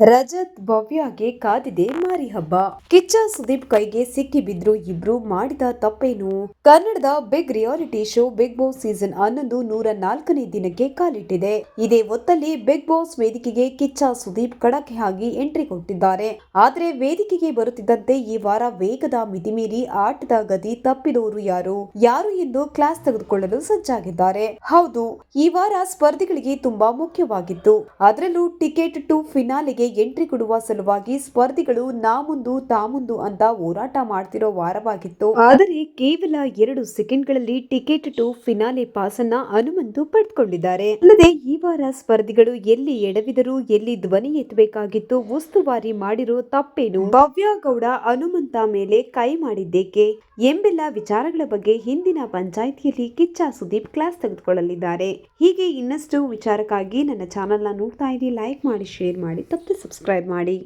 ರಜತ್ ಭವ್ಯಗೆ ಕಾದಿದೆ ಮಾರಿ ಹಬ್ಬ ಕಿಚ್ಚ ಸುದೀಪ್ ಕೈಗೆ ಸಿಕ್ಕಿ ಬಿದ್ರು ಇಬ್ರು ಮಾಡಿದ ತಪ್ಪೇನು? ಕನ್ನಡದ big reality show Bigg Boss season ಹನ್ನೊಂದು ನೂರ ನಾಲ್ಕನೇ ದಿನಕ್ಕೆ ಕಾಲಿಟ್ಟಿದೆ. ಇದೇ ಹೊತ್ತಲ್ಲಿ ಬಿಗ್ ಬಾಸ್ ವೇದಿಕೆಗೆ ಕಿಚ್ಚ ಸುದೀಪ್ ಕಡಕೆ ಆಗಿ ಎಂಟ್ರಿ ಕೊಟ್ಟಿದ್ದಾರೆ. ಆದ್ರೆ ವೇದಿಕೆಗೆ ಬರುತ್ತಿದ್ದಂತೆ ಈ ವಾರ ವೇಗದ ಮಿತಿಮೀರಿ ಆಟದ ಗತಿ ತಪ್ಪಿದವರು ಯಾರು? ಯಾರು ಎಂದು ಕ್ಲಾಸ್ ತೆಗೆದುಕೊಳ್ಳಲು ಸಜ್ಜಾಗಿದ್ದಾರೆ. ಹೌದು, ಈ ವಾರ ಸ್ಪರ್ಧಿಗಳಿಗೆ ತುಂಬಾ ಮುಖ್ಯವಾಗಿತ್ತು. ಅದರಲ್ಲೂ ಟಿಕೆಟ್ ಟು ಫಿನಾಲೆಗೆ ಎಂಟ್ರಿ ಕೊಡುವ ಸಲುವಾಗಿ ಸ್ಪರ್ಧಿಗಳು ನಾ ಮುಂದು ತಾ ಮುಂದು ಅಂತ ಹೋರಾಟ ಮಾಡ್ತಿರೋ ವಾರವಾಗಿತ್ತು. ಆದರೆ ಕೇವಲ ಎರಡು ಸೆಕೆಂಡ್ಗಳಲ್ಲಿ ಟಿಕೆಟ್ ಟು ಫಿನಾಲೆ ಪಾಸ್ ಅನ್ನ ಹನುಮಂತು ಪಡೆದುಕೊಂಡಿದ್ದಾರೆ. ಅಲ್ಲದೆ ಈ ವಾರ ಸ್ಪರ್ಧಿಗಳು ಎಲ್ಲಿ ಎಡವಿದರು ಎಲ್ಲಿ ಧ್ವನಿ ಎತ್ತಬೇಕಾಗಿತ್ತು, ಉಸ್ತುವಾರಿ ಮಾಡಿರೋ ತಪ್ಪೇನು? ಭವ್ಯ ಗೌಡ ಹನುಮಂತ ಮೇಲೆ ಕೈ ಮಾಡಿದ್ದೇಕೆ? ಎಂಬೆಲ್ಲ ವಿಚಾರಗಳ ಬಗ್ಗೆ ಹಿಂದಿನ ಪಂಚಾಯಿತಿಯಲ್ಲಿ ಕಿಚ್ಚ ಸುದೀಪ್ ಕ್ಲಾಸ್ ತೆಗೆದುಕೊಳ್ಳಲಿದ್ದಾರೆ. ಹೀಗೆ ಇನ್ನಷ್ಟು ವಿಚಾರಕ್ಕಾಗಿ ನನ್ನ ಚಾನೆಲ್ನ ನೋಡ್ತಾ ಇರಿ, ಲೈಕ್ ಮಾಡಿ, ಶೇರ್ ಮಾಡಿ ತಪ್ಪದೆ ಸಬ್ಸ್ಕ್ರೈಬ್ ಮಾಡಿ.